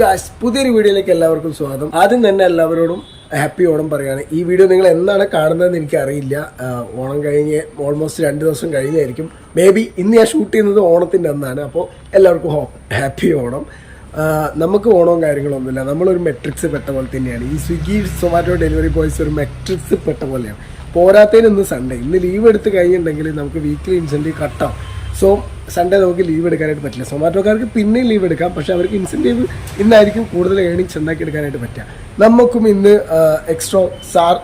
Guys പുതിയൊരു വീഡിയോയിലേക്ക് എല്ലാവർക്കും സ്വാഗതം. ആദ്യം തന്നെ എല്ലാവരോടും ഹാപ്പി ഓണം പറയാണ് ഈ വീഡിയോ നിങ്ങൾ എന്നാണ് കാണുന്നതെന്ന് എനിക്കറിയില്ല. ഓണം കഴിഞ്ഞ് ഓൾമോസ്റ്റ് രണ്ട് ദിവസം കഴിഞ്ഞായിരിക്കും. മേ ബി ഇന്ന് ഞാൻ ഷൂട്ട് ചെയ്യുന്നത് ഓണത്തിന്റെ അന്നാണ്. അപ്പോൾ എല്ലാവർക്കും ഹാപ്പി ഓണം. നമുക്ക് ഓണവും കാര്യങ്ങളൊന്നുമില്ല. നമ്മളൊരു മെട്രിക്സ് പെട്ട പോലെ തന്നെയാണ്. ഈ സ്വിഗ്ഗി സൊമാറ്റോ ഡെലിവറി ബോയ്സ് ഒരു മെട്രിക്സ് പെട്ട പോലെയാണ്. പോരാത്തതിന് ഇന്ന് സൺഡേ ഇന്ന് ലീവ് എടുത്ത് കഴിഞ്ഞിട്ടുണ്ടെങ്കിൽ നമുക്ക് വീക്കിലി ഇൻസെന്റീവ് കട്ടാവും സോ സൺഡേ നമുക്ക് ലീവ് എടുക്കാനായിട്ട് പറ്റില്ല. സൊമാറ്റോക്കാർക്ക് പിന്നെയും ലീവ് എടുക്കാം. പക്ഷേ അവർക്ക് ഇൻസെന്റീവ് ഇന്നായിരിക്കും കൂടുതൽ ഏണിങ്സ് ഉണ്ടാക്കി എടുക്കാനായിട്ട് പറ്റുക. നമുക്കും ഇന്ന് എക്സ്ട്രാ സാർ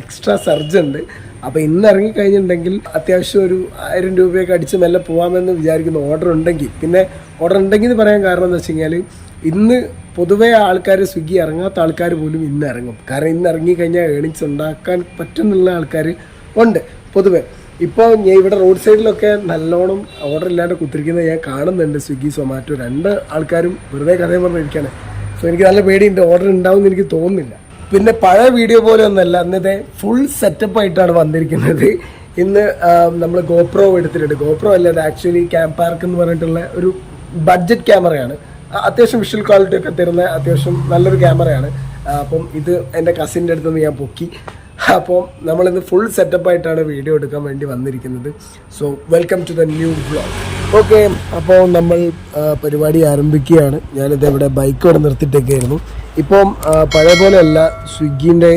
എക്സ്ട്രാ സർജ് ഉണ്ട്. അപ്പോൾ ഇന്ന് ഇറങ്ങിക്കഴിഞ്ഞിട്ടുണ്ടെങ്കിൽ അത്യാവശ്യം ഒരു ആയിരം രൂപയൊക്കെ അടിച്ച് മെല്ലെ പോകാമെന്ന് വിചാരിക്കുന്ന ഓർഡർ ഉണ്ടെങ്കിൽ. പിന്നെ ഓർഡർ ഉണ്ടെങ്കിൽ എന്ന് പറയാൻ കാരണം എന്ന് വെച്ച് കഴിഞ്ഞാൽ ഇന്ന് പൊതുവേ ആൾക്കാർ സ്വിഗ്ഗി ഇറങ്ങാത്ത ആൾക്കാർ പോലും ഇന്ന് ഇറങ്ങും. കാരണം ഇന്ന് ഇറങ്ങിക്കഴിഞ്ഞാൽ ഏണിങ്സ് ഉണ്ടാക്കാൻ പറ്റുന്നുള്ള ആൾക്കാർ ഉണ്ട് പൊതുവേ. ഇപ്പോൾ ഞാൻ ഇവിടെ റോഡ് സൈഡിലൊക്കെ നല്ലോണം ഓർഡർ ഇല്ലാണ്ട് കുത്തിരിക്കുന്നത് ഞാൻ കാണുന്നുണ്ട് സ്വിഗ്ഗി സൊമാറ്റോ രണ്ട് ആൾക്കാരും വെറുതെ കഥയും പറഞ്ഞിരിക്കുകയാണ് സോ എനിക്ക് നല്ല പേടിയുണ്ട്. ഓർഡർ ഉണ്ടാവും എനിക്ക് തോന്നുന്നില്ല. പിന്നെ പഴയ വീഡിയോ പോലെ ഒന്നല്ല. അന്നത്തെ ഫുൾ സെറ്റപ്പ് ആയിട്ടാണ് വന്നിരിക്കുന്നത്. ഇന്ന് നമ്മൾ ഗോപ്രോ എടുത്തിട്ടുണ്ട്. ഗോപ്രോ അല്ല അത് ആക്ച്വലി ക്യാമ്പ് പാർക്ക് എന്ന് പറഞ്ഞിട്ടുള്ള ഒരു ബഡ്ജറ്റ് ക്യാമറയാണ് അത്യാവശ്യം വിഷ്വൽ ക്വാളിറ്റി ഒക്കെ തരുന്ന അത്യാവശ്യം നല്ലൊരു ക്യാമറയാണ് അപ്പം ഇത് എന്റെ കസിന്റെ അടുത്ത് നിന്ന് ഞാൻ പൊക്കി. അപ്പോൾ നമ്മളിന്ന് ഫുൾ സെറ്റപ്പ് ആയിട്ടാണ് വീഡിയോ എടുക്കാൻ വേണ്ടി വന്നിരിക്കുന്നത്. So welcome to the new blog okay അപ്പോൾ നമ്മൾ പരിപാടി ആരംഭിക്കുകയാണ്. ഞാനിത് ഇവിടെ ബൈക്ക് ഇവിടെ നിർത്തിയിട്ടൊക്കെയായിരുന്നു ഇപ്പം പഴയ പോലെയല്ല സ്വിഗ്ഗിന്റെ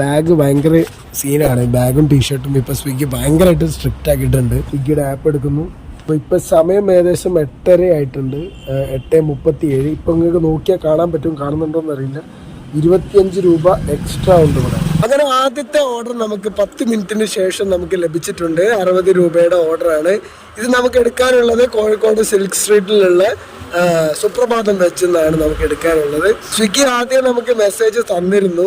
ബാഗ് ഭയങ്കര സീനാണ് ബാഗും ടീഷർട്ടും ഇപ്പോൾ സ്വിഗ്ഗി ഭയങ്കരമായിട്ട് സ്ട്രിക്റ്റ് ആക്കിയിട്ടുണ്ട്. സ്വിഗ്ഗിയുടെ ആപ്പ് എടുക്കുന്നു. അപ്പോൾ ഇപ്പോൾ സമയം ഏകദേശം എട്ടര ആയിട്ടുണ്ട്. എട്ട് മുപ്പത്തി ഏഴ് ഇപ്പം നിങ്ങൾക്ക് നോക്കിയാൽ കാണാൻ പറ്റും കാണുന്നുണ്ടോ എന്നറിയില്ല ഇരുപത്തിയഞ്ച് രൂപ എക്സ്ട്രാ ഉണ്ട് ഇവിടെ. അങ്ങനെ ആദ്യത്തെ ഓർഡർ നമുക്ക് പത്ത് മിനിറ്റിന് ശേഷം നമുക്ക് ലഭിച്ചിട്ടുണ്ട്. അറുപത് രൂപയുടെ ഓർഡറാണ് ഇത് നമുക്ക് എടുക്കാനുള്ളത് കോഴിക്കോട് സിൽക്ക് സ്ട്രീറ്റിലുള്ള സുപ്രഭാതം വെച്ചെന്നാണ് നമുക്ക് എടുക്കാനുള്ളത്. സ്വിഗ്ഗി ആദ്യം നമുക്ക് മെസ്സേജ് തന്നിരുന്നു.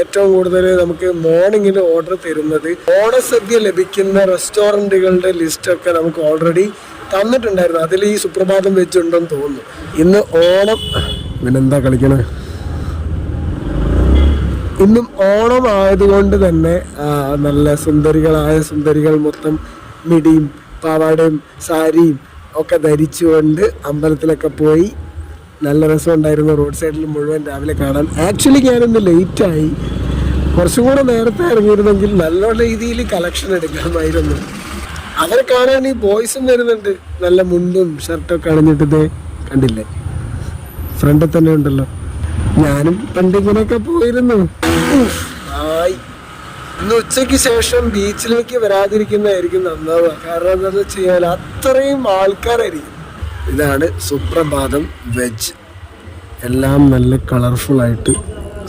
ഏറ്റവും കൂടുതൽ നമുക്ക് മോർണിംഗിൽ ഓർഡർ തരുന്നത്. ഓണസദ്യ ലഭിക്കുന്ന റെസ്റ്റോറന്റുകളുടെ ലിസ്റ്റൊക്കെ നമുക്ക് ഓൾറെഡി തന്നിട്ടുണ്ടായിരുന്നു. അതിൽ ഈ സുപ്രഭാതം വെച്ചുണ്ടെന്ന് തോന്നുന്നു. ഇന്ന് ഓണം. പിന്നെന്താ കളിക്കണേ? ഇന്നും ഓണം ആയതുകൊണ്ട് തന്നെ നല്ല സുന്ദരികളായ സുന്ദരികൾ മൊത്തം മിടിയും പാവാടയും സാരിയും ഒക്കെ ധരിച്ചുകൊണ്ട് അമ്പലത്തിലൊക്കെ പോയി നല്ല രസമുണ്ടായിരുന്നു റോഡ് സൈഡിൽ മുഴുവൻ രാവിലെ കാണാൻ. ആക്ച്വലി ഞാനൊന്ന് ലേറ്റായി കുറച്ചും കൂടെ നേരത്തെ ഇറങ്ങിയിരുന്നെങ്കിൽ നല്ല രീതിയിൽ കളക്ഷൻ എടുക്കാമായിരുന്നു. അവരെ കാണാൻ ഈ ബോയ്സും വരുന്നുണ്ട്. നല്ല മുണ്ടും ഷർട്ടൊക്കെ അണിഞ്ഞിട്ട് ദേ കണ്ടില്ലേ? ഫ്രണ്ടിൽ തന്നെ ഉണ്ടല്ലോ. ഞാനും പണ്ട് പോയിരുന്നു. ഇന്ന് ഉച്ചയ്ക്ക് ശേഷം ബീച്ചിലേക്ക് വരാതിരിക്കുന്നതായിരിക്കും നന്നാവുക. കാരണം എന്താണെന്ന് വെച്ച് കഴിഞ്ഞാൽ അത്രയും ആൾക്കാരായിരിക്കും. ഇതാണ് സുപ്രഭാതം വെജ്. എല്ലാം നല്ല കളർഫുൾ ആയിട്ട്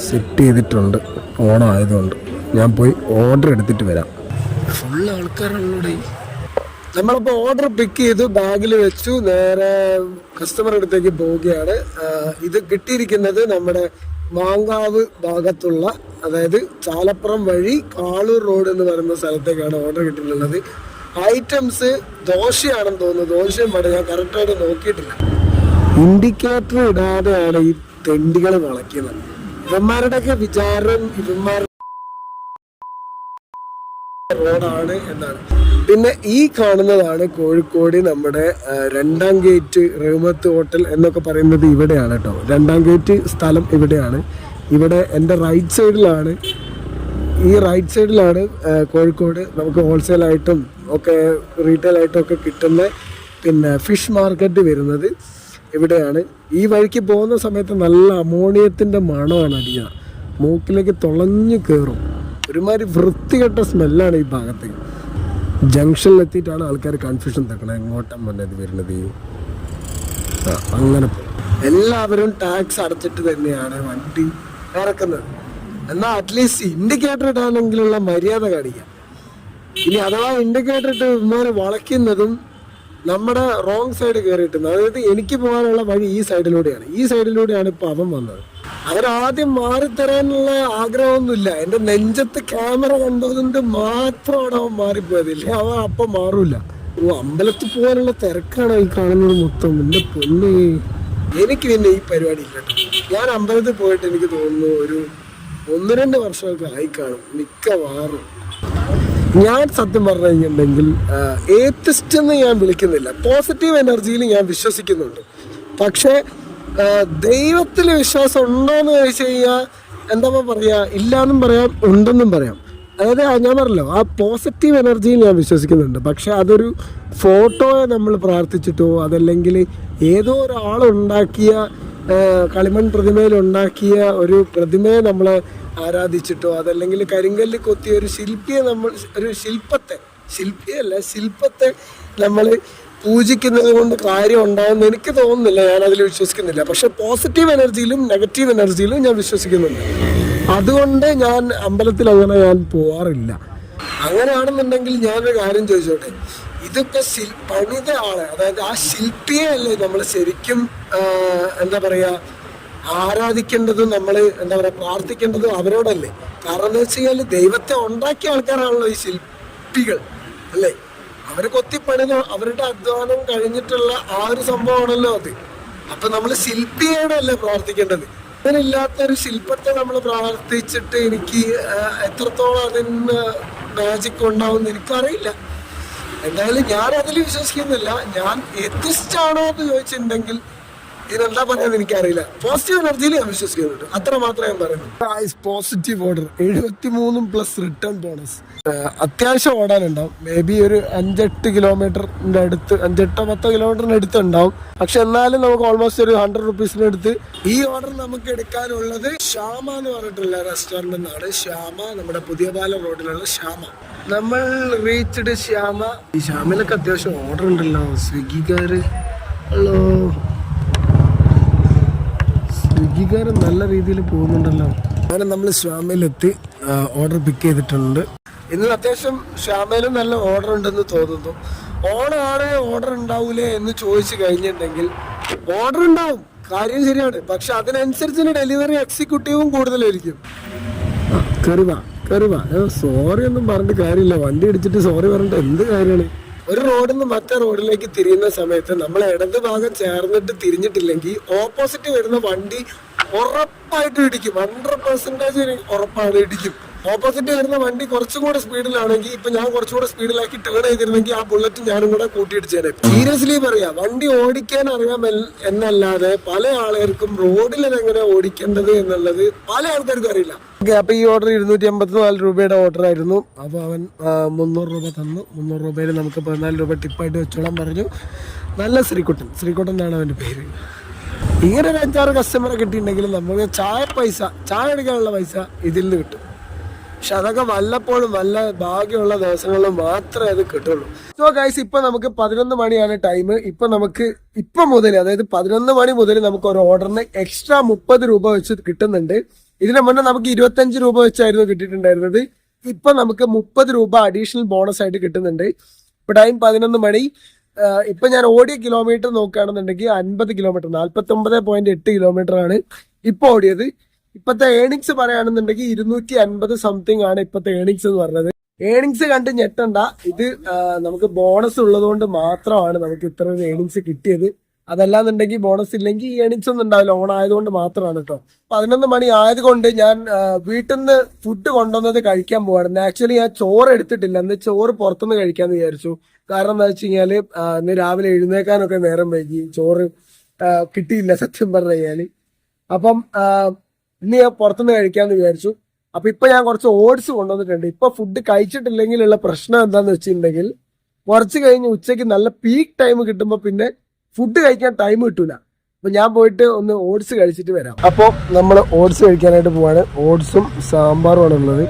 സെറ്റ് ചെയ്തിട്ടുണ്ട്. ഓണം ആയതുകൊണ്ട് ഞാൻ പോയി ഓർഡർ എടുത്തിട്ട് വരാം. ഫുൾ ആൾക്കാരുള്ളൂടെ നമ്മളിപ്പോൾ ഓർഡർ പിക്ക് ചെയ്തു ബാഗിൽ വെച്ചു. നേരെ കസ്റ്റമർ അടുത്തേക്ക് പോവുകയാണ്. ഇത് കിട്ടിയിരിക്കുന്നത് നമ്മുടെ മാങ്കാവ് ഭാഗത്തുള്ള അതായത് ചാലപ്പുറം വഴി കാളൂർ റോഡ് എന്ന് പറയുന്ന സ്ഥലത്തേക്കാണ് ഓർഡർ കിട്ടിയിട്ടുള്ളത്. ഐറ്റംസ് ദോശയാണെന്ന് തോന്നുന്നു. ദോശയും പടം ഞാൻ കറക്റ്റായിട്ട് നോക്കിയിട്ടില്ല. ഇൻഡിക്കേറ്റർ ഇടാതെയാണ് ഈ തെണ്ടികൾ വളയ്ക്കുന്നത്. ഇവന്മാരുടെയൊക്കെ വിചാരം ഇവന്മാർ റോഡാണ് എന്നാണ്. പിന്നെ ഈ കാണുന്നതാണ് കോഴിക്കോട് നമ്മുടെ രണ്ടാം ഗേറ്റ് റഹ്മത്ത് ഹോട്ടൽ എന്നൊക്കെ പറയുന്നത് ഇവിടെയാണ് കേട്ടോ. രണ്ടാം ഗേറ്റ് സ്ഥലം ഇവിടെയാണ്. ഇവിടെ എന്റെ റൈറ്റ് സൈഡിലാണ് ഈ റൈറ്റ് സൈഡിലാണ് കോഴിക്കോട് നമുക്ക് ഹോൾസെയിലായിട്ടും ഒക്കെ റീറ്റെയിൽ ആയിട്ടും ഒക്കെ കിട്ടുന്ന പിന്നെ ഫിഷ് മാർക്കറ്റ് വരുന്നത് ഇവിടെയാണ്. ഈ വഴിക്ക് പോകുന്ന സമയത്ത് നല്ല അമോണിയത്തിന്റെ മണമാണ് അടിക്കുക മൂക്കിലേക്ക് തുളഞ്ഞു കയറും ഒരുമാതിരി വൃത്തികെട്ട സ്മെല്ലാണ് ഈ ഭാഗത്ത്. ജംഗ്ഷനിൽ എത്തിയിട്ടാണ് ആൾക്കാർ കൺഫ്യൂഷൻ തക്കണത് എങ്ങോട്ടാണ് വന്നത് വരുന്നത്? അങ്ങനെ എല്ലാവരും ടാക്സ് അടച്ചിട്ട് തന്നെയാണ് വണ്ടി ഇറക്കുന്നത്. എന്നാൽ അറ്റ്ലീസ്റ്റ് ഇൻഡിക്കേറ്റർ ഇടാനെങ്കിലുള്ള മര്യാദ കാണിക്കാം. ഇനി അഥവാ ഇൻഡിക്കേറ്റർ ഇട്ട് വിമാനം വളയ്ക്കുന്നതും നമ്മുടെ റോങ് സൈഡ് കയറിയിട്ടുന്നത് അതായത് എനിക്ക് പോകാനുള്ള വഴി ഈ സൈഡിലൂടെയാണ് ഈ സൈഡിലൂടെയാണ് ഇപ്പം അവൻ വന്നത്. അവരാദ്യം മാറിത്തരാനുള്ള ആഗ്രഹമൊന്നുമില്ല. എന്റെ നെഞ്ചത്ത് ക്യാമറ കണ്ടതുകൊണ്ട് മാത്രമാണ് അവൻ മാറിപ്പോയത്. ഇല്ലേ അവൻ അപ്പം മാറൂല. ഓ അമ്പലത്തിൽ പോകാനുള്ള തിരക്കാണ് ഈ കാണുന്നത് മൊത്തം. എന്റെ പൊന്ന്. എനിക്ക് പിന്നെ ഈ പരിപാടി ഇല്ല ഞാൻ അമ്പലത്തിൽ പോയിട്ട് എനിക്ക് തോന്നുന്നു ഒരു ഒന്ന് രണ്ട് വർഷമൊക്കെ ആയി കാണും. മിക്കവാറും. ഞാൻ സത്യം പറഞ്ഞു കഴിഞ്ഞിട്ടുണ്ടെങ്കിൽ ഏത്തിസ്റ്റ് എന്ന് ഞാൻ വിളിക്കുന്നില്ല. പോസിറ്റീവ് എനർജിയിൽ ഞാൻ വിശ്വസിക്കുന്നുണ്ട്. പക്ഷേ ദൈവത്തിൽ വിശ്വാസം ഉണ്ടോയെന്ന് ചോദിച്ചു കഴിഞ്ഞാൽ എന്താ പറയാ ഇല്ലാന്നും പറയാം ഉണ്ടെന്നും പറയാം. അതായത് ഞാൻ പറഞ്ഞല്ലോ ആ പോസിറ്റീവ് എനർജിയിൽ ഞാൻ വിശ്വസിക്കുന്നുണ്ട്. പക്ഷെ അതൊരു ഫോട്ടോയെ നമ്മൾ പ്രാർത്ഥിച്ചിട്ടോ അതല്ലെങ്കിൽ ഏതോ ഒരാളുണ്ടാക്കിയ കളിമൺ പ്രതിമയിൽ ഉണ്ടാക്കിയ ഒരു പ്രതിമയെ നമ്മൾ ആരാധിച്ചിട്ടോ അതല്ലെങ്കിൽ കരിങ്കല്ല് കൊത്തിയ ഒരു ശില്പിയെ നമ്മൾ ഒരു ശില്പത്തെ ശില്പിയല്ല ശില്പത്തെ നമ്മൾ പൂജിക്കുന്നത് കൊണ്ട് കാര്യം ഉണ്ടാകുമെന്ന് എനിക്ക് തോന്നുന്നില്ല. ഞാൻ അതിൽ വിശ്വസിക്കുന്നില്ല. പക്ഷെ പോസിറ്റീവ് എനർജിയിലും നെഗറ്റീവ് എനർജിയിലും ഞാൻ വിശ്വസിക്കുന്നുണ്ട്. അതുകൊണ്ട് ഞാൻ അമ്പലത്തിൽ അങ്ങനെ ഞാൻ പോവാറില്ല. അങ്ങനെയാണെന്നുണ്ടെങ്കിൽ ഞാനൊരു കാര്യം ചോദിച്ചോട്ടെ? ഇതൊക്കെ പണിത ആളെ അതായത് ആ ശില്പിയെ അല്ലേ നമ്മൾ ശരിക്കും എന്താ പറയാ ആരാധിക്കേണ്ടതും നമ്മൾ എന്താ പറയാ പ്രാർത്ഥിക്കേണ്ടതും അവരോടല്ലേ? കാരണം എന്താ വെച്ച് കഴിഞ്ഞാൽ ദൈവത്തെ ഉണ്ടാക്കിയ ആൾക്കാരാണല്ലോ ഈ ശില്പികൾ അല്ലേ? അവർ കൊത്തിപ്പണിത അവരുടെ അധ്വാനം കഴിഞ്ഞിട്ടുള്ള ആ ഒരു സംഭവമാണല്ലോ അത്. അപ്പൊ നമ്മൾ ശില്പിയോടല്ലേ പ്രാർത്ഥിക്കേണ്ടത്? അങ്ങനെ ഒരു ശില്പത്തെ നമ്മൾ പ്രാർത്ഥിച്ചിട്ട് എനിക്ക് എത്രത്തോളം അതിന് മാജിക് ഉണ്ടാവും എനിക്കറിയില്ല. എന്തായാലും ഞാൻ അതിൽ വിശ്വസിക്കുന്നില്ല. ഞാൻ എത്തിസ്റ്റാണോ എന്ന് ചോദിച്ചിട്ടുണ്ടെങ്കിൽ ഇതിനെന്താ പറയുന്നത് എനിക്കറിയില്ല. പോസിറ്റീവ് എനർജിയിൽ ഞാൻ വിശ്വസിക്കുന്നുണ്ട്. അത്ര മാത്രമേ ഞാൻ പറയുന്നു പോസിറ്റീവ് ഓർഡർ എഴുപത്തി മൂന്നും പ്ലസ് റിട്ടേൺ ബോണസ് അത്യാവശ്യം ഓടാനുണ്ടാവും. മേ ബി ഒരു അഞ്ചെട്ട് കിലോമീറ്ററിന്റെ അടുത്ത് അഞ്ചെട്ടോ പത്തോ കിലോമീറ്ററിന് അടുത്ത് ഉണ്ടാവും. പക്ഷെ എന്നാലും നമുക്ക് ഓൾമോസ്റ്റ് ഒരു ഹൺഡ്രഡ് റുപ്പീസിന് അടുത്ത് ഈ ഓർഡർ നമുക്ക് എടുക്കാനുള്ളത് ശ്യാമ എന്ന് പറഞ്ഞിട്ടുള്ള റെസ്റ്റോറന്റ് എന്നാണ് ശ്യാമ നമ്മുടെ പുതിയ പാലം റോഡിലുള്ള ശ്യാമ. നമ്മൾ റീച്ച്ഡ് ശ്യാമ. ഈ ശ്യാമയിലൊക്കെ അത്യാവശ്യം ഓർഡർ ഉണ്ടല്ലോ. സ്വിഗ്ഗിക്കാര് ഹലോ സ്വിഗ്ഗിക്കാരൻ നല്ല രീതിയിൽ പോകുന്നുണ്ടല്ലോ. അങ്ങനെ നമ്മൾ ശ്യാമയിലെത്തി ഓർഡർ പിക്ക് ചെയ്തിട്ടുണ്ട്. ഇന്ന് അത്യാവശ്യം ശ്യാമയിലും നല്ല ഓർഡർ ഉണ്ടെന്ന് തോന്നുന്നു. ഓണമാണ് ഓർഡർ ഉണ്ടാവൂലേ എന്ന് ചോദിച്ചു കഴിഞ്ഞിട്ടുണ്ടെങ്കിൽ ഓർഡർ ഉണ്ടാവും. കാര്യം ശരിയാണ്. പക്ഷെ അതിനനുസരിച്ച് ഡെലിവറി എക്സിക്യൂട്ടീവും കൂടുതലായിരിക്കും. കറിവാ കറിവാ സോറി ഒന്നും പറഞ്ഞിട്ട് കാര്യമില്ല. വണ്ടി ഇടിച്ചിട്ട് സോറി പറഞ്ഞിട്ട് എന്ത് കാര്യമാണ്? ഒരു റോഡിൽ നിന്ന് മറ്റേ റോഡിലേക്ക് തിരിയുന്ന സമയത്ത് നമ്മൾ ഇടത് ഭാഗം ചേർന്നിട്ട് തിരിഞ്ഞിട്ടില്ലെങ്കിൽ ഓപ്പോസിറ്റ് വരുന്ന വണ്ടി ഉറപ്പായിട്ട് ഇടിക്കും. ഹൺഡ്രഡ് പെർസെന്റേജ് ഉറപ്പാണ് ഇടിക്കും. ഓപ്പോസിറ്റ് വരുന്ന വണ്ടി കുറച്ചും കൂടെ സ്പീഡിലാണെങ്കിൽ ഇപ്പൊ ഞാൻ കുറച്ചുകൂടെ സ്പീഡിലാക്കി ടേൺ ചെയ്തിരുന്നെങ്കിൽ ആ ബുള്ളറ്റ് ഞാനും കൂടെ കൂട്ടിയിടിച്ചേനെ. സീരിയസ്ലി പറയാ വണ്ടി ഓടിക്കാൻ അറിയാം എന്നല്ലാതെ പല ആളുകൾക്കും റോഡിൽ എങ്ങനെ ഓടിക്കേണ്ടത് എന്നുള്ളത് പല ആൾക്കാർക്കും അറിയില്ല. അപ്പൊ ഈ ഓർഡർ ഇരുന്നൂറ്റി എൺപത്തിനാല് രൂപയുടെ ഓർഡർ ആയിരുന്നു. അപ്പൊ അവൻ മുന്നൂറ് രൂപ തന്നു. മുന്നൂറ് രൂപയിൽ നമുക്ക് പതിനാല് രൂപ ടിപ്പായിട്ട് വെച്ചോളാൻ പറഞ്ഞു. നല്ല ശ്രീകുട്ടൻ. ശ്രീകുട്ടൻ എന്നാണ് അവന്റെ പേര്. ഇങ്ങനെ ഒരു അഞ്ചാറ് കസ്റ്റമറെ കിട്ടിയിട്ടുണ്ടെങ്കിൽ നമുക്ക് ചായ പൈസ ചായ എടുക്കാനുള്ള പൈസ ഇതിൽ നിന്ന് കിട്ടും. പക്ഷെ അതൊക്കെ വല്ലപ്പോഴും വല്ല ഭാഗ്യമുള്ള ദിവസങ്ങളിൽ മാത്രമേ അത് കിട്ടുള്ളൂ. സോ ഗൈസ് ഇപ്പൊ നമുക്ക് പതിനൊന്ന് മണിയാണ് ടൈം ഇപ്പൊ നമുക്ക് ഇപ്പൊ മുതൽ അതായത് പതിനൊന്ന് മണി മുതൽ നമുക്ക് ഒരു ഓർഡറിന് എക്സ്ട്രാ മുപ്പത് രൂപ വെച്ച് കിട്ടുന്നുണ്ട്. ഇതിനു മുന്നേ നമുക്ക് ഇരുപത്തഞ്ച് രൂപ വെച്ചായിരുന്നു കിട്ടിയിട്ടുണ്ടായിരുന്നത്. ഇപ്പൊ നമുക്ക് മുപ്പത് രൂപ അഡീഷണൽ ബോണസ് ആയിട്ട് കിട്ടുന്നുണ്ട്. ഇപ്പൊ ടൈം പതിനൊന്ന് മണി. ഇപ്പൊ ഞാൻ ഓടിയ കിലോമീറ്റർ നോക്കുകയാണെന്നുണ്ടെങ്കിൽ അൻപത് കിലോമീറ്റർ നാൽപ്പത്തി ഒമ്പത് പോയിന്റ് എട്ട് കിലോമീറ്റർ ആണ് ഇപ്പൊ ഓടിയത്. ഇപ്പത്തെ ഏണിങ്സ് പറയുകയാണെന്നുണ്ടെങ്കിൽ ഇരുന്നൂറ്റി അൻപത് സംതിങ് ആണ് ഇപ്പത്തെ ഏണിങ്സ് എന്ന് പറഞ്ഞത്. ഏണിങ്സ് കണ്ട് ഞെട്ടണ്ട. ഇത് നമുക്ക് ബോണസ് ഉള്ളതുകൊണ്ട് മാത്രമാണ് നമുക്ക് ഇത്ര ഒരു ഏണിങ്സ് കിട്ടിയത്. അതല്ലാന്നുണ്ടെങ്കിൽ ബോണസ് ഇല്ലെങ്കിൽ ഈ ഏണിങ്സ് ഒന്നും ഉണ്ടാവില്ല. ഓൺ ആയതുകൊണ്ട് മാത്രമാണ് കേട്ടോ പതിനൊന്ന് മണി ആയതുകൊണ്ട് ഞാൻ വീട്ടിൽ നിന്ന് ഫുഡ് കൊണ്ടുവന്നത് കഴിക്കാൻ പോവാണ്. ആക്ച്വലി ഞാൻ ചോറ് എടുത്തിട്ടില്ല. എന്ന് ചോറ് പുറത്തുനിന്ന് കഴിക്കാന്ന് വിചാരിച്ചു. കാരണം എന്താ വെച്ച് കഴിഞ്ഞാൽ ഇന്ന് രാവിലെ എഴുന്നേക്കാനൊക്കെ നേരം വൈകി ചോറ് കിട്ടിയില്ല സത്യം പറഞ്ഞു കഴിഞ്ഞാൽ. അപ്പം ഇന്ന് ഞാൻ പുറത്തുനിന്ന് കഴിക്കാന്ന് വിചാരിച്ചു. അപ്പൊ ഇപ്പൊ ഞാൻ കുറച്ച് ഓട്സ് കൊണ്ടുവന്നിട്ടുണ്ട്. ഇപ്പൊ ഫുഡ് കഴിച്ചിട്ടില്ലെങ്കിലുള്ള പ്രശ്നം എന്താന്ന് വെച്ചിട്ടുണ്ടെങ്കിൽ കുറച്ച് കഴിഞ്ഞ് ഉച്ചയ്ക്ക് നല്ല പീക്ക് ടൈം കിട്ടുമ്പോ പിന്നെ ഫുഡ് കഴിക്കാൻ ടൈം കിട്ടൂല. അപ്പൊ ഞാൻ പോയിട്ട് ഒന്ന് ഓട്സ് കഴിച്ചിട്ട് വരാം. അപ്പോൾ നമ്മൾ ഓട്സ് കഴിക്കാനായിട്ട് പോവാണ്. ഓട്സും സാമ്പാറുമാണ് ഉള്ളത്.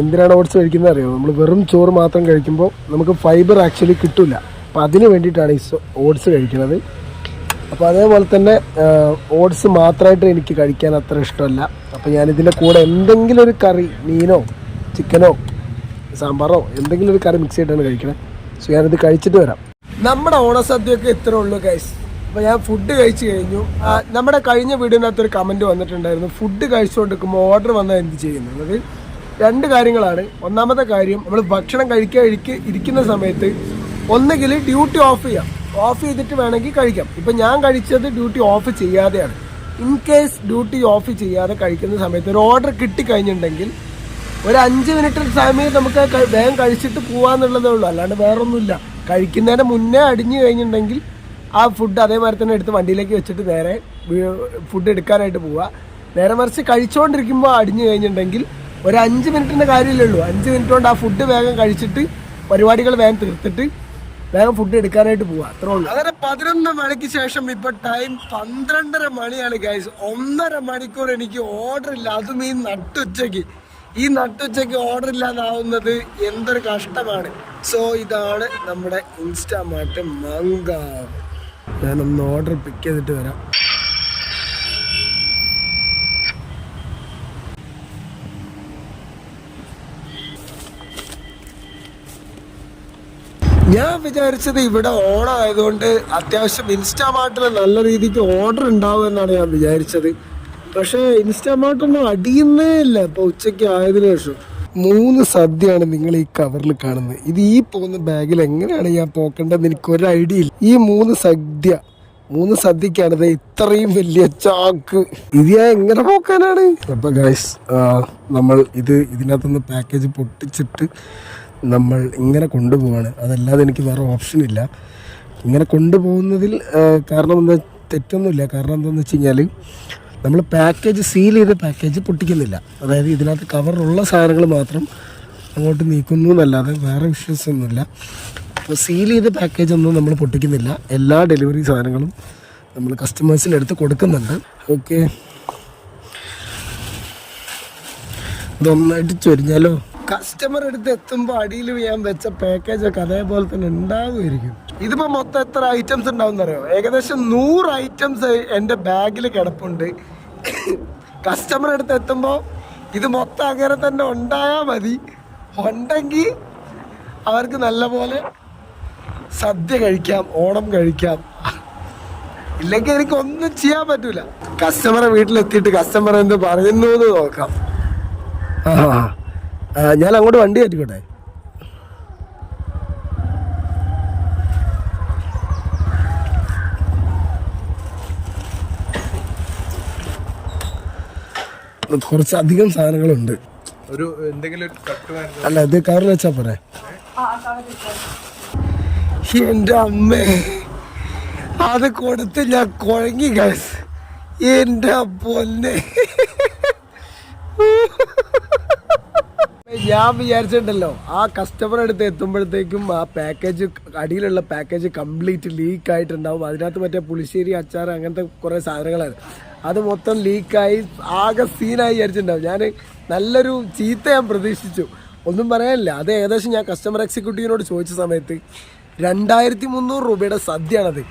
എന്തിനാണ് ഓട്സ് കഴിക്കുന്നത് അറിയോ? നമ്മൾ വെറും ചോറ് മാത്രം കഴിക്കുമ്പോൾ നമുക്ക് ഫൈബർ ആക്ച്വലി കിട്ടില്ല അപ്പൊ അതിന് വേണ്ടിയിട്ടാണ് ഈ ഓട്സ് കഴിക്കുന്നത്. അപ്പോൾ അതേപോലെ തന്നെ ഓട്സ് മാത്രമായിട്ട് എനിക്ക് കഴിക്കാൻ അത്ര ഇഷ്ടമല്ല. അപ്പോൾ ഞാൻ ഇതിന്റെ കൂടെ എന്തെങ്കിലും ഒരു കറി മീനോ ചിക്കനോ സാമ്പാറോ എന്തെങ്കിലും ഒരു കറി മിക്സ് ചെയ്തിട്ടാണ് കഴിക്കണേ. സോ ഞാനിത് കഴിച്ചിട്ട് വരാം. നമ്മുടെ ഓണസദ്യയൊക്കെ ഇത്രേ ഉള്ളൂ ഗൈസ് അപ്പോൾ ഞാൻ ഫുഡ് കഴിച്ചു കഴിഞ്ഞു. നമ്മുടെ കഴിഞ്ഞ വീഡിയോനകത്ത് ഒരു കമന്റ് വന്നിട്ടുണ്ടായിരുന്നു. ഫുഡ് കഴിച്ചുകൊണ്ടിരിക്കുമ്പോൾ ഓർഡർ വന്നാൽ എന്ത് ചെയ്യുന്നത്? രണ്ട് കാര്യങ്ങളാണ്. ഒന്നാമത്തെ കാര്യം നമ്മൾ ഭക്ഷണം കഴിക്കാൻ ഇരിക്കുന്ന സമയത്ത് ഒന്നുകിൽ ഡ്യൂട്ടി ഓഫ് ചെയ്യാം. ഓഫ് ചെയ്തിട്ട് വേണമെങ്കിൽ കഴിക്കാം. ഇപ്പൊ ഞാൻ കഴിച്ചത് ഡ്യൂട്ടി ഓഫ് ചെയ്യാതെയാണ്. ഇൻ കേസ് ഡ്യൂട്ടി ഓഫ് ചെയ്യാതെ കഴിക്കുന്ന സമയത്ത് ഒരു ഓർഡർ കിട്ടിക്കഴിഞ്ഞിട്ടുണ്ടെങ്കിൽ ഒരു അഞ്ച് മിനിറ്റ് സമയം നമുക്ക് വേഗം കഴിച്ചിട്ട് പോവാന്നുള്ളതേ ഉള്ളൂ. അല്ലാണ്ട് വേറൊന്നുമില്ല. കഴിക്കുന്നതിന് മുന്നേ അടിഞ്ഞു കഴിഞ്ഞിട്ടുണ്ടെങ്കിൽ ആ ഫുഡ് അതേമാതിരി തന്നെ എടുത്ത് വണ്ടിയിലേക്ക് വെച്ചിട്ട് നേരെ ഫുഡ് എടുക്കാനായിട്ട് പോവുക നേരെ മറിച്ച് കഴിച്ചുകൊണ്ടിരിക്കുമ്പോൾ അടിഞ്ഞു കഴിഞ്ഞിട്ടുണ്ടെങ്കിൽ ഒരു അഞ്ച് മിനിറ്റിന്റെ കാര്യമല്ലേ ഉള്ളൂ. അഞ്ച് മിനിറ്റ് കൊണ്ട് ആ ഫുഡ് വേഗം കഴിച്ചിട്ട് പരിപാടികൾ വേഗം തീർത്തിട്ട് വേഗം ഫുഡ് എടുക്കാനായിട്ട് പോവാ. അത്രേ ഉള്ളൂ. അങ്ങനെ പതിനൊന്ന് മണിക്ക് ശേഷം ഇപ്പൊ ടൈം പന്ത്രണ്ടര മണിയാണ് ഗൈസ് ഒന്നര മണിക്കൂർ എനിക്ക് ഓർഡർ ഇല്ല. അതും ഈ നട്ടുച്ചയ്ക്ക്. ഈ നട്ടുച്ചയ്ക്ക് ഓർഡർ ഇല്ലാതാവുന്നത് എന്തൊരു കഷ്ടമാണ്. സോ ഇതാണ് നമ്മുടെ ഇൻസ്റ്റാമാർട്ട് മങ്കാവ്. ഞാനൊന്ന് ഓർഡർ പിക്ക് ചെയ്തിട്ട് വരാം. ഞാൻ വിചാരിച്ചത് ഇവിടെ ഓണം ആയതുകൊണ്ട് അത്യാവശ്യം ഇൻസ്റ്റാമാർട്ടിൽ നല്ല രീതിക്ക് ഓർഡർ ഉണ്ടാവും എന്നാണ് ഞാൻ വിചാരിച്ചത്. പക്ഷേ ഇൻസ്റ്റാമാർട്ടൊന്നും അടിയുന്നേ ഇല്ല. ഇപ്പൊ ഉച്ചയ്ക്ക് ആയതിനു ശേഷം. മൂന്ന് സദ്യയാണ് നിങ്ങൾ ഈ കവറിൽ കാണുന്നത്. ഇത് ഈ പോകുന്ന ബാഗിൽ എങ്ങനെയാണ് ഞാൻ പോക്കേണ്ടതെന്ന് എനിക്ക് ഒരു ഐഡിയ ഇല്ല. ഈ മൂന്ന് സദ്യ മൂന്ന് സദ്യക്കാണിത് ഇത്രയും വലിയ ചാക്ക് ഇത് ഞാൻ എങ്ങനെ പോക്കാനാണ്? അപ്പൊ ഗൈസ് നമ്മൾ ഇത് ഇതിനകത്തുനിന്ന് പാക്കേജ് പൊട്ടിച്ചിട്ട് നമ്മൾ ഇങ്ങനെ കൊണ്ടുപോവാണ്. അതല്ലാതെ എനിക്ക് വേറെ ഓപ്ഷൻ ഇല്ല. ഇങ്ങനെ കൊണ്ടുപോകുന്നതിൽ കാരണം എന്താ തെറ്റൊന്നുമില്ല. കാരണം എന്താണെന്ന് വെച്ച് കഴിഞ്ഞാൽ നമ്മൾ പാക്കേജ് സീൽ ചെയ്ത പാക്കേജ് പൊട്ടിക്കുന്നില്ല. അതായത് ഇതിനകത്ത് കവറുള്ള സാധനങ്ങൾ മാത്രം അങ്ങോട്ട് നീക്കുന്നു എന്നല്ലാതെ വേറെ വിഷ്വൽസ് ഒന്നുമില്ല അപ്പോൾ സീൽ ചെയ്ത പാക്കേജ് ഒന്നും നമ്മൾ പൊട്ടിക്കുന്നില്ല. എല്ലാ ഡെലിവറി സാധനങ്ങളും നമ്മൾ കസ്റ്റമേഴ്സിന്റെ അടുത്ത് കൊടുക്കുന്നുണ്ട്. ഓക്കെ ഇതൊന്നായിട്ട് ചൊരിഞ്ഞാലോ? കസ്റ്റമർ അടുത്ത് എത്തുമ്പോൾ അടിയിൽ ഞാൻ വെച്ച പാക്കേജ് ഒക്കെ അതേപോലെ തന്നെ ഉണ്ടാവുമായിരിക്കും. ഇതിപ്പോ മൊത്തം എത്ര ഐറ്റംസ് ഉണ്ടാവും എന്നറിയോ ഏകദേശം നൂറ് ഐറ്റംസ് എന്റെ ബാഗിൽ കിടപ്പുണ്ട്. കസ്റ്റമർ അടുത്ത് എത്തുമ്പോൾ ഇത് മൊത്തം അങ്ങനെ തന്നെ ഉണ്ടായാൽ മതി. ഉണ്ടെങ്കിൽ അവർക്ക് നല്ലപോലെ സദ്യ കഴിക്കാം ഓണം കഴിക്കാം. ഇല്ലെങ്കിൽ എനിക്ക് ഒന്നും ചെയ്യാൻ പറ്റൂല. കസ്റ്റമറെ വീട്ടിലെത്തിയിട്ട് കസ്റ്റമർ എന്ത് പറയുന്നു എന്ന് നോക്കാം. ആ ഞാൻ അങ്ങോട്ട് വണ്ടി കയറ്റിക്കോട്ടെ? കുറച്ച് അധികം സാധനങ്ങളുണ്ട്. ഒരു എന്തെങ്കിലും അല്ല ഇത് കാറിൽ വെച്ചാ പോരെ? എന്റെ അമ്മേ അത് കൊടുത്ത് ഞാൻ കുഴങ്ങി ഗൈസ് എന്റെ പൊന്നെ. ഞാൻ വിചാരിച്ചിട്ടുണ്ടല്ലോ ആ കസ്റ്റമർ അടുത്ത് എത്തുമ്പോഴത്തേക്കും ആ പാക്കേജ് അടിയിലുള്ള പാക്കേജ് കംപ്ലീറ്റ് ലീക്ക് ആയിട്ടുണ്ടാവും. അതിനകത്ത് മറ്റേ പുളിശ്ശേരി അച്ചാർ അങ്ങനത്തെ കുറേ സാധനങ്ങളാണ് അത് മൊത്തം ലീക്കായി ആകെ സീനായി വിചാരിച്ചിട്ടുണ്ടാവും. ഞാൻ നല്ലൊരു ചീത്ത ഞാൻ പ്രതീക്ഷിച്ചു. ഒന്നും പറയാനില്ല. അത് ഏകദേശം ഞാൻ കസ്റ്റമർ എക്സിക്യൂട്ടീവിനോട് ചോദിച്ച സമയത്ത് രണ്ടായിരത്തി മുന്നൂറ് രൂപയുടെ സദ്യയാണത്.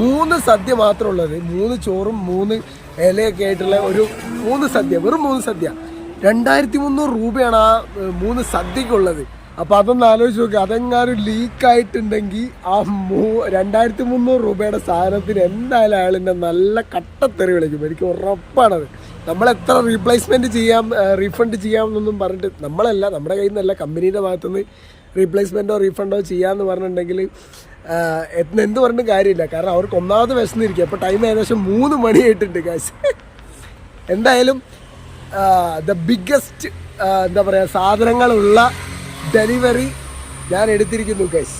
മൂന്ന് സദ്യ മാത്രമുള്ളത് മൂന്ന് ചോറും മൂന്ന് ഇലയൊക്കെ ആയിട്ടുള്ള ഒരു മൂന്ന് സദ്യ വെറും മൂന്ന് സദ്യ. രണ്ടായിരത്തി മുന്നൂറ് രൂപയാണ് ആ മൂന്ന് സദ്യക്കുള്ളത് അപ്പോൾ അതൊന്ന് ആലോചിച്ച് നോക്കുക അതെങ്ങാനും ലീക്കായിട്ടുണ്ടെങ്കിൽ ആ മൂ രണ്ടായിരത്തി മുന്നൂറ് രൂപയുടെ സാധനത്തിന് എന്തായാലും അയാളിന്റെ നല്ല കട്ടത്തെറി വിളിക്കും. എനിക്ക് ഉറപ്പാണത് നമ്മൾ എത്ര റീപ്ലേസ്മെന്റ് ചെയ്യാം റീഫണ്ട് ചെയ്യാമെന്നൊന്നും പറഞ്ഞിട്ട് നമ്മളല്ല നമ്മുടെ കയ്യിൽ നിന്നല്ല കമ്പനീന്റെ ഭാഗത്തുനിന്ന് റീപ്ലേസ്മെന്റോ റീഫണ്ടോ ചെയ്യാമെന്ന് പറഞ്ഞിട്ടുണ്ടെങ്കിൽ എന്ത് പറഞ്ഞിട്ടും കാര്യമില്ല. കാരണം അവർക്ക് ഒന്നാമത് വിശന്നിരിക്കും. അപ്പോൾ ടൈം ഏകദേശം മൂന്ന് മണിയായിട്ടുണ്ട് കാശ് എന്തായാലും ദ ബിഗ്ഗസ്റ്റ് എന്താ പറയുക സാധനങ്ങളുള്ള ഡെലിവറി ഞാൻ എടുത്തിരിക്കുന്നു ഗൈസ്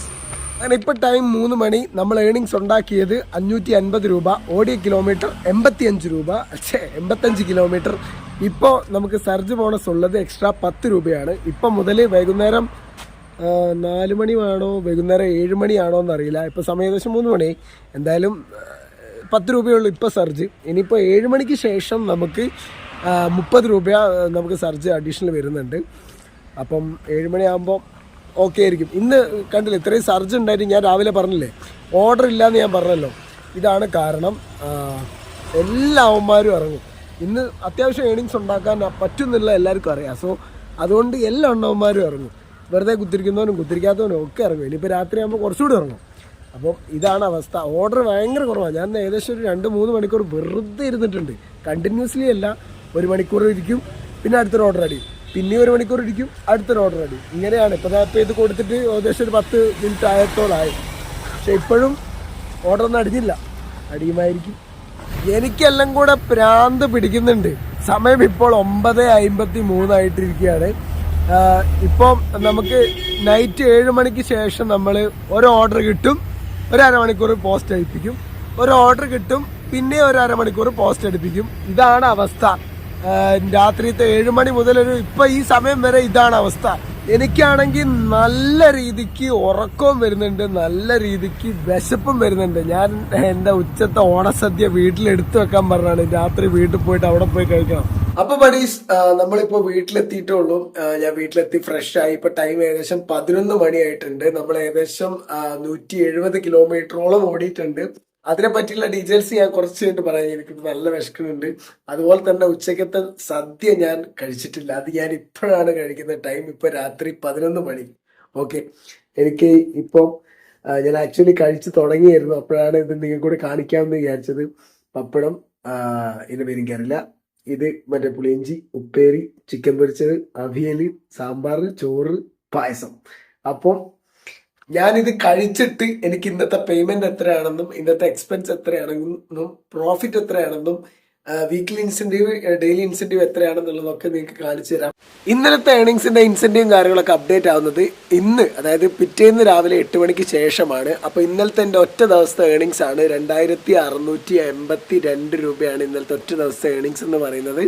അങ്ങനെ ഇപ്പോൾ ടൈം മൂന്ന് മണി. നമ്മൾ ഏണിങ്സ് ഉണ്ടാക്കിയത് അഞ്ഞൂറ്റി അൻപത് രൂപ ഓടിയ കിലോമീറ്റർ എൺപത്തി അഞ്ച് രൂപ. ഛേ എൺപത്തഞ്ച് കിലോമീറ്റർ ഇപ്പോൾ നമുക്ക് സർജ് ബോണസ് ഉള്ളത് എക്സ്ട്രാ പത്ത് രൂപയാണ്. ഇപ്പം മുതൽ വൈകുന്നേരം നാല് മണി വേണോ വൈകുന്നേരം ഏഴ് മണിയാണോ എന്നറിയില്ല. ഇപ്പോൾ സമയം ഏകദേശം മൂന്ന് മണി. എന്തായാലും പത്ത് രൂപയുള്ളൂ ഇപ്പോൾ സർജ് ഇനിയിപ്പോൾ ഏഴ് മണിക്ക് ശേഷം നമുക്ക് മുപ്പത് രൂപ നമുക്ക് സർജ് അഡീഷണൽ വരുന്നുണ്ട്. അപ്പം ഏഴ് മണിയാകുമ്പോൾ ഓക്കെ ആയിരിക്കും. ഇന്ന് കണ്ടില്ലേ ഇത്രയും സർജ് ഉണ്ടായിട്ട് ഞാൻ രാവിലെ പറഞ്ഞില്ലേ ഓർഡർ ഇല്ലയെന്ന് ഞാൻ പറഞ്ഞല്ലോ. ഇതാണ് കാരണം എല്ലാ അവന്മാരും ഇറങ്ങും. ഇന്ന് അത്യാവശ്യം ഏണിങ്സ് ഉണ്ടാക്കാൻ പറ്റുന്നില്ല എല്ലാവർക്കും അറിയാം. സോ അതുകൊണ്ട് എല്ലാ എണ്ണവന്മാരും ഇറങ്ങും. വെറുതെ കുത്തിരിക്കുന്നവനും കുത്തിരിക്കാത്തവനും ഒക്കെ ഇറങ്ങും. ഇനിയിപ്പോൾ രാത്രിയാകുമ്പോൾ കുറച്ചുകൂടി ഇറങ്ങും. അപ്പോൾ ഇതാണ് അവസ്ഥ. ഓർഡർ ഭയങ്കര കുറവാണ്. ഞാൻ ഏകദേശം ഒരു രണ്ട് മൂന്ന് മണിക്കൂർ വെറുതെ ഇരുന്നിട്ടുണ്ട്. കണ്ടിന്യൂസ്ലി അല്ല ഒരു മണിക്കൂർ ഇരിക്കും. പിന്നെ അടുത്തൊരു ഓർഡർ അടിയും പിന്നെ ഒരു മണിക്കൂർ ഇരിക്കും അടുത്തൊരു ഓർഡർ റെഡി ഇങ്ങനെയാണ്. ഇപ്പോൾ ആപ്പ് ചെയ്ത് കൊടുത്തിട്ട് ഏകദേശം ഒരു പത്ത് മിനിറ്റ് ആയത്തോളായി. പക്ഷെ ഇപ്പോഴും ഓർഡർ ഒന്നും അടിഞ്ഞില്ല. അടിയുമായിരിക്കും. എനിക്കെല്ലാം കൂടെ പ്രാന്ത് പിടിക്കുന്നുണ്ട്. സമയം ഇപ്പോൾ ഒമ്പത് അമ്പത്തി മൂന്നായിട്ടിരിക്കുകയാണ് ഇപ്പം നമുക്ക് നൈറ്റ് ഏഴ് മണിക്ക് ശേഷം നമ്മൾ ഒരു ഓർഡർ കിട്ടും ഒരു അരമണിക്കൂർ പോസ്റ്റ് അടിപ്പിക്കും. ഒരു ഓർഡർ കിട്ടും പിന്നെ ഒരു അരമണിക്കൂർ പോസ്റ്റ് അടിപ്പിക്കും. ഇതാണ് അവസ്ഥ. രാത്രിത്തെ ഏഴ് മണി മുതൽ ഒരു ഇപ്പൊ ഈ സമയം വരെ ഇതാണ് അവസ്ഥ. എനിക്കാണെങ്കിൽ നല്ല രീതിക്ക് ഉറക്കവും വരുന്നുണ്ട് നല്ല രീതിക്ക് വിശപ്പും വരുന്നുണ്ട്. ഞാൻ എന്റെ ഉച്ചത്തെ ഓണസദ്യ വീട്ടിൽ എടുത്തു വെക്കാൻ പറഞ്ഞാണ്. രാത്രി വീട്ടിൽ പോയിട്ട് അവിടെ പോയി കഴിക്കണം. അപ്പൊ ബഡീസ് നമ്മളിപ്പോ വീട്ടിലെത്തിയിട്ടേ ഉള്ളൂ ഞാൻ വീട്ടിലെത്തി ഫ്രഷ് ആയി. ഇപ്പൊ ടൈം ഏകദേശം പതിനൊന്ന് മണിയായിട്ടുണ്ട്. നമ്മൾ ഏകദേശം നൂറ്റി എഴുപത് കിലോമീറ്ററോളം ഓടിയിട്ടുണ്ട്. അതിനെ പറ്റിയുള്ള ഡീറ്റെയിൽസ് ഞാൻ കുറച്ച് കഴിഞ്ഞിട്ട് പറയാം. എനിക്ക് നല്ല വിശക്കുന്നുണ്ട്. അതുപോലെ തന്നെ ഉച്ചക്കത്തെ സദ്യ ഞാൻ കഴിച്ചിട്ടില്ല. അത് ഞാൻ ഇപ്പോഴാണ് കഴിക്കുന്നത്. ടൈം ഇപ്പൊ രാത്രി പതിനൊന്ന് മണി. ഓക്കെ എനിക്ക് ഇപ്പം ഞാൻ ആക്ച്വലി കഴിച്ചു തുടങ്ങിയായിരുന്നു അപ്പോഴാണ് ഇത് നിങ്ങൾ കൂടെ കാണിക്കാമെന്ന് വിചാരിച്ചത്. പപ്പടം ഇതിന്റെ പേര് എനിക്കറിയില്ല ഇത് മറ്റേ പുളിയിഞ്ചി ഉപ്പേരി ചിക്കൻ പൊരിച്ചത് അവിയൽ സാമ്പാർ ചോറ് പായസം. അപ്പം ഞാനിത് കഴിച്ചിട്ട് എനിക്ക് ഇന്നത്തെ പേയ്മെന്റ് എത്രയാണെന്നും ഇന്നത്തെ എക്സ്പെൻസ് എത്രയാണെന്നും പ്രോഫിറ്റ് എത്രയാണെന്നും വീക്ക്ലി ഇൻസെന്റീവ് ഡെയിലി ഇൻസെന്റീവ് എത്രയാണെന്നുള്ളതൊക്കെ നിങ്ങൾക്ക് കാണിച്ചു തരാം. ഇന്നലത്തെ ഏണിങ്സിന്റെ ഇൻസെന്റീവും കാര്യങ്ങളൊക്കെ അപ്ഡേറ്റ് ആവുന്നത് ഇന്ന് അതായത് പിറ്റേന്ന് രാവിലെ എട്ട് മണിക്ക് ശേഷമാണ്. അപ്പൊ ഇന്നലത്തെ എന്റെ ഒറ്റ ദിവസത്തെ ഏണിങ്സ് ആണ് രണ്ടായിരത്തി അറുന്നൂറ്റി എൺപത്തി രണ്ട് രൂപയാണ് ഇന്നലത്തെ ഒറ്റ ദിവസത്തെ ഏണിങ്സ് എന്ന് പറയുന്നത്.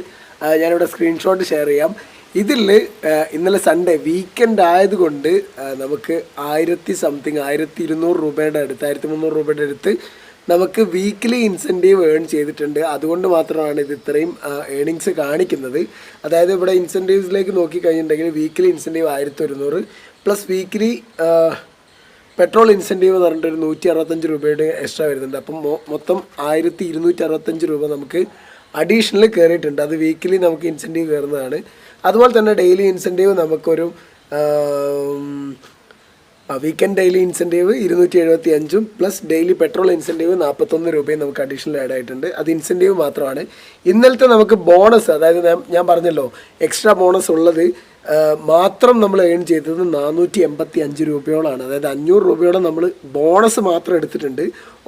ഞാനിവിടെ സ്ക്രീൻഷോട്ട് ഷെയർ ചെയ്യാം. ഇതിൽ ഇന്നലെ സൺഡേ വീക്കെൻഡ് ആയതുകൊണ്ട് നമുക്ക് ആയിരത്തി സംതിങ് ആയിരത്തി ഇരുന്നൂറ് രൂപയുടെ അടുത്ത് ആയിരത്തി മുന്നൂറ് രൂപയുടെ അടുത്ത് നമുക്ക് വീക്കിലി ഇൻസെന്റീവ് ഏൺ ചെയ്തിട്ടുണ്ട്. അതുകൊണ്ട് മാത്രമാണ് ഇത് ഇത്രയും ഏണിങ്സ് കാണിക്കുന്നത്. അതായത് ഇവിടെ ഇൻസെന്റീവ്സിലേക്ക് നോക്കിക്കഴിഞ്ഞിട്ടുണ്ടെങ്കിൽ വീക്കിലി ഇൻസെന്റീവ് ആയിരത്തി ഒരുന്നൂറ് പ്ലസ് വീക്കിലി പെട്രോൾ ഇൻസെന്റീവ് എന്ന് പറഞ്ഞിട്ട് ഒരു നൂറ്റി അറുപത്തഞ്ച് രൂപയുടെ എക്സ്ട്രാ വരുന്നുണ്ട്. അപ്പം മൊത്തം ആയിരത്തി ഇരുന്നൂറ്റി അറുപത്തഞ്ച് രൂപ നമുക്ക് അഡീഷണൽ കയറിയിട്ടുണ്ട് അത് വീക്കിലി നമുക്ക് ഇൻസെന്റീവ് കയറുന്നതാണ്. അതുപോലെ തന്നെ ഡെയിലി ഇൻസെന്റീവ് നമുക്കൊരു വീക്കെൻഡ് ഡെയിലി ഇൻസെന്റീവ് ഇരുന്നൂറ്റി എഴുപത്തി അഞ്ചും പ്ലസ് ഡെയിലി പെട്രോൾ ഇൻസെന്റീവ് നാൽപ്പത്തൊന്ന് രൂപയും നമുക്ക് അഡീഷണൽ ആഡ് ആയിട്ടുണ്ട്. അത് ഇൻസെന്റീവ് മാത്രമാണ്. ഇന്നലത്തെ നമുക്ക് ബോണസ് അതായത് ഞാൻ- പറഞ്ഞല്ലോ എക്സ്ട്രാ ബോണസ് ഉള്ളത് മാത്രം നമ്മൾ ഏൺ ചെയ്തത് നാനൂറ്റി എൺപത്തി അഞ്ച് രൂപയോളാണ്. അതായത് അഞ്ഞൂറ് രൂപയോളം നമ്മൾ ബോണസ് മാത്രം എടുത്തിട്ടുണ്ട്.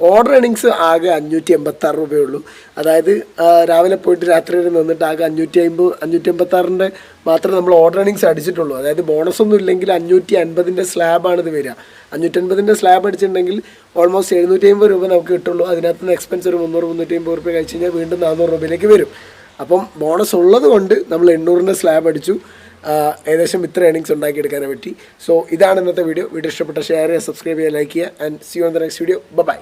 ഓർഡർ ഏണിങ്സ് ആകെ അഞ്ഞൂറ്റി എൺപത്തി ആറ് രൂപയുള്ളൂ. അതായത് രാവിലെ പോയിട്ട് രാത്രി വരെ നിന്നിട്ട് ആകെ അഞ്ഞൂറ്റി അമ്പത് അഞ്ഞൂറ്റി എൺപത്തി ആറിന്റെ മാത്രമേ നമ്മൾ ഓർഡർ ഏണിങ്സ് അടിച്ചിട്ടുള്ളൂ. അതായത് ബോണസ് ഒന്നും ഇല്ലെങ്കിൽ അഞ്ഞൂറ്റി അൻപതിന്റെ സ്ലാബാണ് ഇത് വരിക. അഞ്ഞൂറ്റി അൻപതിന്റെ സ്ലാബ് അടിച്ചിട്ടുണ്ടെങ്കിൽ ഓൾമോസ്റ്റ് എഴുന്നൂറ്റി അമ്പത് രൂപ നമുക്ക് കിട്ടുള്ളൂ. അതിനകത്ത് നിന്ന് എക്സ്പെൻസ് ഒരു മുന്നൂറ് മുന്നൂറ്റി അമ്പത് രൂപ കഴിച്ച് കഴിഞ്ഞാൽ വീണ്ടും നാനൂറ് രൂപയിലേക്ക് വരും. അപ്പം ബോണസ് ഉള്ളത് കൊണ്ട് നമ്മൾ എണ്ണൂറിന്റെ സ്ലാബ് അടിച്ചു. ഏകദേശം ഇത്ര ഏണിങ്സ് ഉണ്ടാക്കിയെടുക്കാനേ പറ്റി. സോ ഇതാണ് ഇന്നത്തെ വീഡിയോ വീഡിയോ ഇഷ്ടപ്പെട്ട ഷെയർ ചെയ്യുക സബ്സ്ക്രൈബ് ചെയ്യുക ലൈക്ക് ചെയ്യുക and see on the next video bye